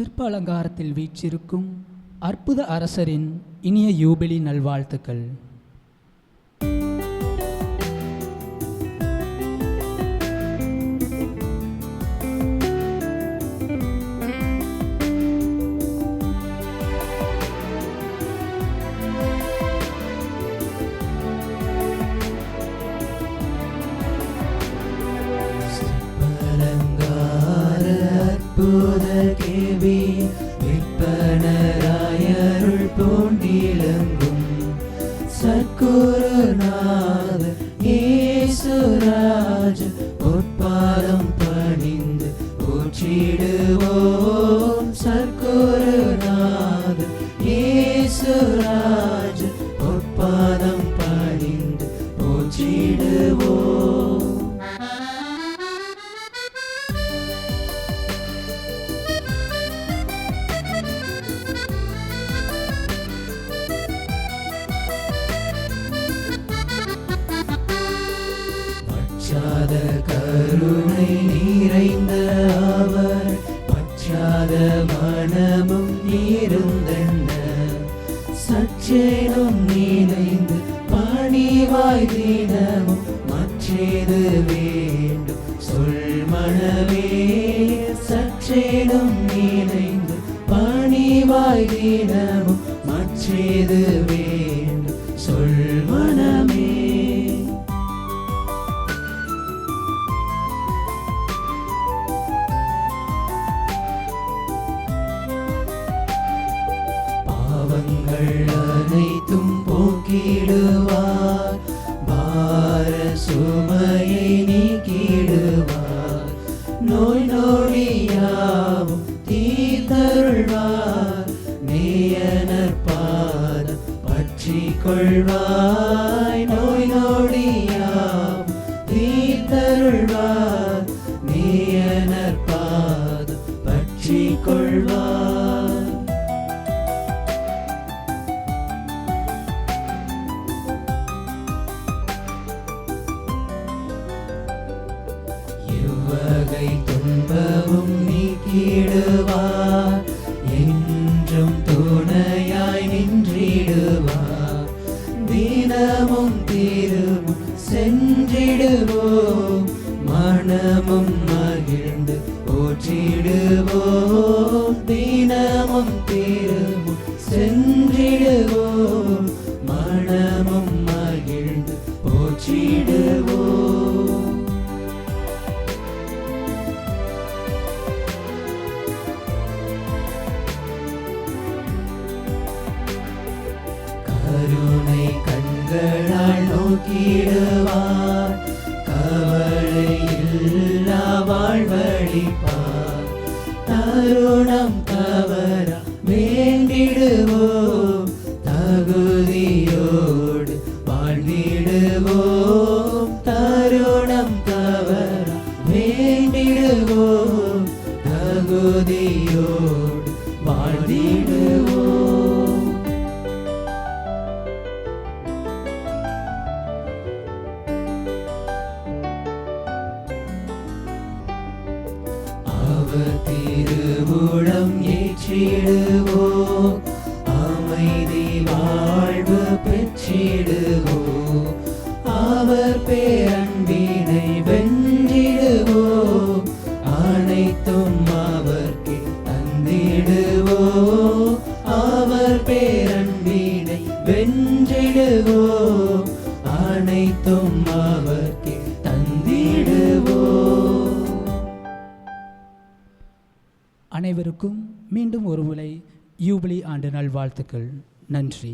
சிற்ப அலங்காரத்தில் வீச்சிருக்கும் அற்புத அரசரின் இனிய யூபிலி நல்வாழ்த்துக்கள். அலங்கார சற்குருநாத ஈசுராஜ உட்பாதம் பணிந்து போற்றிடுவோ மற்றேதும் நினைந்து பணிவாய் தினமும் மற்றேது வேண்டும் சொல்வனமே பாவங்கள் அனைத்தும் போக்கிடுவார். பார சுமையை கொள்வாய் நோய் நொடியாவும் தீர்த்தருள்வார் நேயனர் பாதம் பற்றி கொள்வார் எவ்வகை துன்பமும் நீக்கிடுவார் தினமும் சென்றிடுவோம். மனமும் மகிழ்ந்து போற்றிடுவோம். கருணை கண்களால் நோக்கிடுவார். கவலை இல்லா வாழ்வழிப்பார். தருணம் கவரா வேண்டிடுவோம். தகுதியோடு வாழ்ந்திடுவோம். தருணம் தவற வேண்டிடுவோம். தகுதியோடு வாழ்ந்திடுவோம். அவர் திருவுளம் பெற்றிடுவோம். அமைதி வாழ்வு பெற்றிடுவோம். அவர் பேரன்பினை வென்றிடுவோம். அனைத்தும் அவர்க்கு தந்திடுவோம். அவர் பேரன்பினை வென்றிடுவோம். அனைத்தும் அவர்க்கு அனைவருக்கும் மீண்டும் ஒருமுறை யூபிலி ஆண்டு நல்வாழ்த்துக்கள். நன்றி.